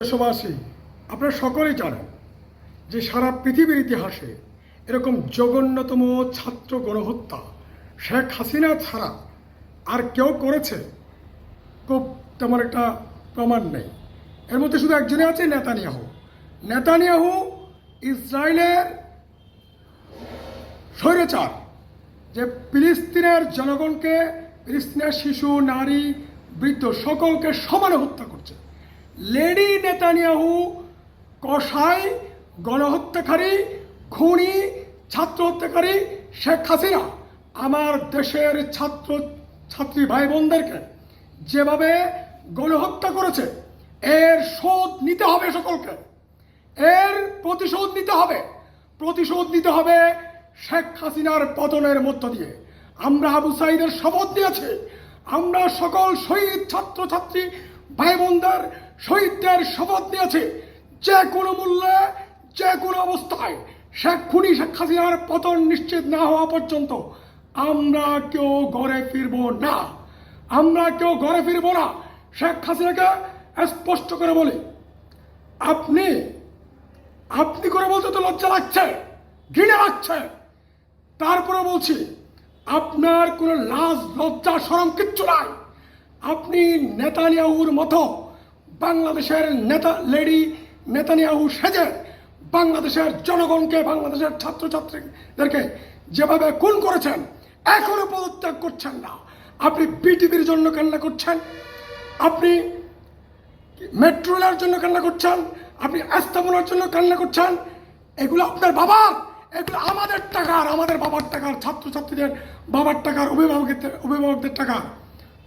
দেশবাসী, আপনারা সকলেই জানেন যে সারা পৃথিবীর ইতিহাসে এরকম জঘন্যতম ছাত্র গণহত্যা শেখ হাসিনা ছাড়া আর কেউ করেছে খুব তেমন একটা প্রমাণ নেই। এর মধ্যে শুধু একজনই আছে, নেতানিয়াহু। নেতানিয়াহু ইসরায়েলের স্বৈরাচার, যে ফিলিস্তিনের জনগণকে ফিলিস্তিনের শিশু, নারী, বৃদ্ধ সকলকে সমানে হত্যা করছে। লেডি নেতানিয়াহু, কসাই গণহত্যাকারী, খুনি ছাত্র হত্যাকারী শেখ হাসিনা। আমার দেশের ছাত্র, ছাত্রী ভাই বোনদেরকে যেভাবে গণহত্যা করেছে, এর শোধ নিতে হবে সকলকে। এর প্রতিশোধ নিতে হবে। প্রতিশোধ নিতে হবে শেখ হাসিনার পতনের মধ্য দিয়ে। আমরা আবু সাইদের শপথ নিয়েছি। আমরা সকল শহীদ ছাত্রছাত্রী ভাই বোনদের শহীদদের শপথ নিয়েছে। যে কোনো মূল্যে, যে কোনো অবস্থায় শেখ খুনি, শেখ হাসিনার পতন নিশ্চিত না হওয়া পর্যন্ত আমরা কেউ ঘরে ফিরব না। আমরা কেউ ঘরে ফিরব না। শেখ হাসিনাকে স্পষ্ট করে বলি, আপনি আপনি করে বলতে তো লজ্জা লাগছে, ঘৃণা লাগছে। তারপরে বলছি, আপনার কোনো লাজ, লজ্জা সরম কিচ্ছু নাই। আপনি নেতানিয়াহুর মতো বাংলাদেশের নেতা লেডি নেতানিয়াহু সেজে বাংলাদেশের জনগণকে, বাংলাদেশের ছাত্রছাত্রীদেরকে যেভাবে খুন করেছেন, এখনও পদত্যাগ করছেন না। আপনি বিটিভির জন্য কান্না করছেন, আপনি মেট্রো রেলের জন্য কান্না করছেন, আপনি স্থাপনার জন্য কান্না করছেন। এগুলো আপনার বাবার, এগুলো আমাদের টাকার, আমাদের বাবার টাকার, ছাত্রছাত্রীদের বাবার টাকার, অভিভাবকদের অভিভাবকদের টাকা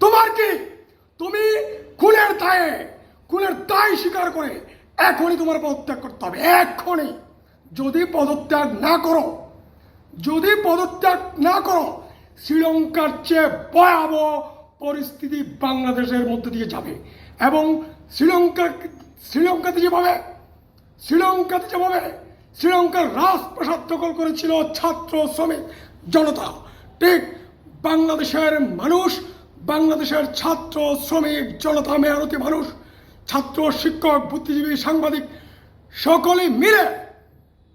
তোমার কি? তুমি খুনের দায়ে খুনের দায় স্বীকার করে এখনই তোমার পদত্যাগ করতে হবে, এখনই। যদি পদত্যাগ না করো, যদি পদত্যাগ না করো, শ্রীলঙ্কার চেয়ে ভয়াবহ পরিস্থিতি বাংলাদেশের মধ্যে দিয়ে যাবে এবং শ্রীলঙ্কা শ্রীলঙ্কাতে যেভাবে শ্রীলঙ্কাতে যেভাবে শ্রীলঙ্কার রাজপ্রাসাদ দখল করেছিল ছাত্র শ্রমিক জনতা, ঠিক বাংলাদেশের মানুষ, বাংলাদেশের ছাত্র শ্রমিক জনতা মেহনতি মানুষ ছাত্র, শিক্ষক, বুদ্ধিজীবী, সাংবাদিক, সকলে মিলে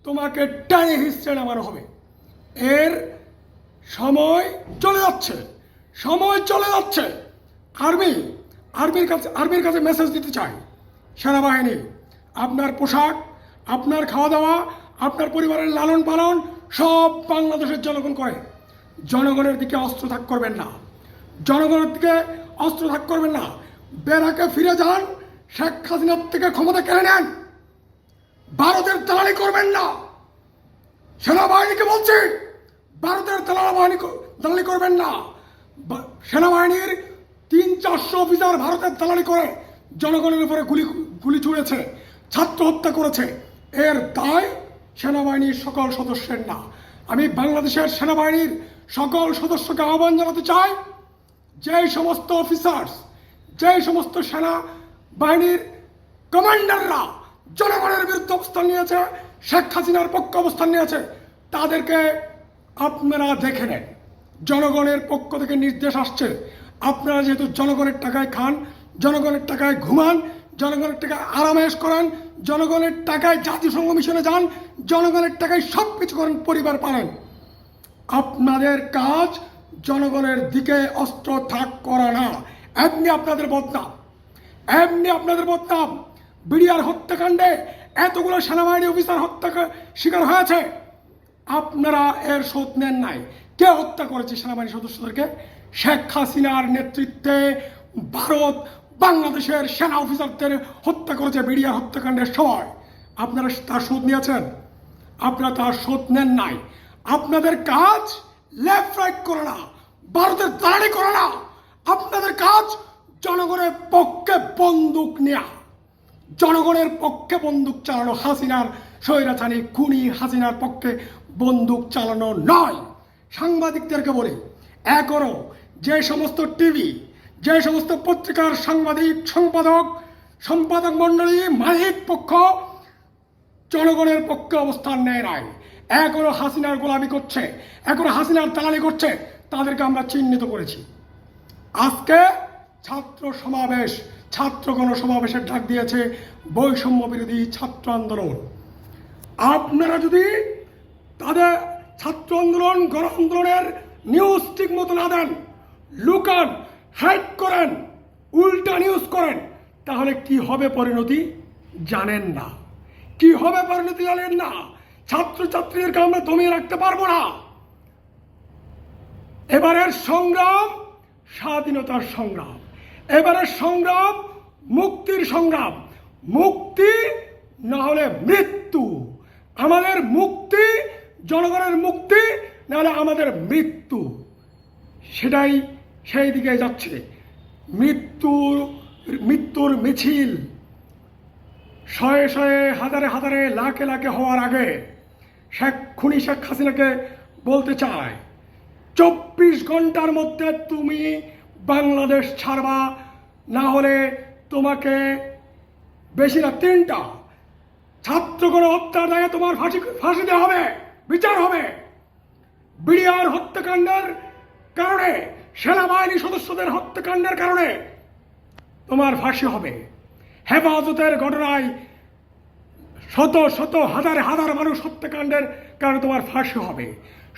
তোমাকে টানে হিসড়ে নামানো হবে। এর সময় চলে যাচ্ছে, সময় চলে যাচ্ছে। আর্মি, আর্মির কাছে আর্মির কাছে মেসেজ দিতে চাই। সেনাবাহিনী, আপনার পোশাক, আপনার খাওয়া দাওয়া আপনার পরিবারের লালন পালন সব বাংলাদেশের জনগণ করে। জনগণের দিকে অস্ত্র থাক করবেন না। জনগণের দিকে অস্ত্র থাক করবেন না। বেড়াকে ফিরে যান শেখ হাসিনার থেকে ক্ষমতা কেড়ে নেন। ভারতের দালালি করবেন না। সেনাবাহিনীকে বলছি, ভারতের দালাল বাহিনী দালালি করবেন না। সেনাবাহিনীর তিন চারশো অফিসার ভারতের দালালি করে জনগণের উপরে গুলি গুলি ছুঁড়েছে, ছাত্র হত্যা করেছে। এর দায় সেনাবাহিনীর সকল সদস্যের না। আমি বাংলাদেশের সেনাবাহিনীর সকল সদস্যকে আহ্বান জানাতে চাই যে সমস্ত অফিসার্স যে সমস্ত সেনা বাহিনীর কমান্ডাররা জনগণের বিরুদ্ধে অবস্থান নিয়েছে, শেখ হাসিনার পক্ষে অবস্থান নিয়েছে। তাদেরকে আপনারা দেখে নেন। জনগণের পক্ষ থেকে নির্দেশ আসছে, আপনারা যেহেতু জনগণের টাকায় খান, জনগণের টাকায় ঘুমান, জনগণের টাকায় আরামেশ করান, জনগণের টাকায় জাতিসংঘ মিশনে যান, জনগণের টাকায় সব কিছু করেন, পরিবার পালেন। আপনাদের কাজ জনগণের দিকে অস্ত্র থাক করা না। এমনি আপনাদের বদনাম। এমনি আপনাদের বলতাম, বিডিআর হত্যাকাণ্ডে এতগুলো সেনাবাহিনী অফিসার হত্যা শিকার হয়েছে। আপনারা এর শোধ নেন নাই। কে হত্যা করেছে সেনাবাহিনী সদস্যদেরকে? শেখ হাসিনার নেতৃত্বে ভারত বাংলাদেশের সেনা অফিসারদের হত্যা করেছে বিডিআর হত্যাকাণ্ডের সময়। আপনারা তার শোধ নিয়েছেন? আপনারা তার শোধ নেন নাই। আপনাদের কাজ লেফট রাইট করে না, ভারতের দাঁড়ানি করে না। আপনাদের কাজ জনগণের পক্ষে বন্দুক নেওয়া জনগণের পক্ষে বন্দুক চালানো হাসিনার স্বৈরাচারী খুনি হাসিনার পক্ষে বন্দুক চালানো নয়। সাংবাদিকদেরকে বলি এখনও যে সমস্ত টিভি, যে সমস্ত পত্রিকার সাংবাদিক, সম্পাদক সম্পাদক মণ্ডলী, মালিক পক্ষ, জনগণের পক্ষে অবস্থান নেয় নাই। এখনও হাসিনার গোলামি করছে, এখনও হাসিনার দালালি করছে, তাদেরকে আমরা চিহ্নিত করেছি। আজকে ছাত্র সমাবেশ, ছাত্র গণসমাবেশের ডাক দিয়েছে বৈষম্য বিরোধী ছাত্র আন্দোলন। আপনারা যদি তাদের ছাত্র আন্দোলন, গণ আন্দোলনের নিউজ ঠিক মতো না দেন, লুকান হাইড করেন, উল্টা নিউজ করেন, তাহলে কি হবে পরিণতি জানেন না। কি হবে পরিণতি জানেন না। ছাত্রছাত্রীদেরকে আমরা দমিয়ে রাখতে পারব না। এবারের সংগ্রাম, স্বাধীনতার সংগ্রাম। এবারের সংগ্রাম, মুক্তির সংগ্রাম। মুক্তি না হলে মৃত্যু। আমাদের মুক্তি, জনগণের মুক্তি, না হলে আমাদের মৃত্যু। সেটাই সেই দিকে যাচ্ছে। মৃত্যুর মৃত্যুর মিছিল। শয়ে শয়ে, হাজারে হাজারে, লাখে লাখে হওয়ার আগে শেখ খুনি শেখ হাসিনাকে বলতে চায়, চব্বিশ ঘণ্টার মধ্যে তুমি বাংলাদেশ ছাড়বা, না হলে তোমাকে বেশি না তিনটা। ছাত্রগণ হত্যার দায়ে তোমার ফাঁসি ফাঁসি দেওয়া হবে, বিচার হবে। বিডিআর হত্যাকাণ্ডের কারণে, সেনাবাহিনী সদস্যদের হত্যাকাণ্ডের কারণে তোমার ফাঁসি হবে। হেফাজতের ঘটনায় শত শত, হাজার হাজার মানুষ হত্যাকাণ্ডের কারণে তোমার ফাঁসি হবে।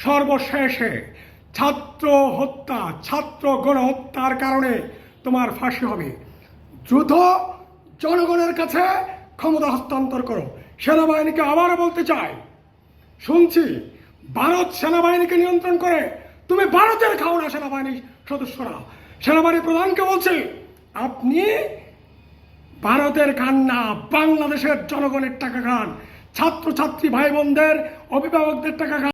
সর্বশেষে ছাত্র হত্যা, ছাত্র গণহত্যার কারণে তোমার ফাঁসি হবে। দ্রুত জনগণের কাছে ক্ষমতা হস্তান্তর করো। সেনাবাহিনীকে আবারও বলতে চাই, শুনছি, ভারত সেনাবাহিনীকে নিয়ন্ত্রণ করে তুমি ভারতের খাও না সেনাবাহিনীর সদস্যরা। সেনাবাহিনী প্রধানকে বলছে, আপনি ভারতের খান না বাংলাদেশের জনগণের টাকা খান, ছাত্রছাত্রী ভাই বোনদের অভিভাবকদের টাকা খান।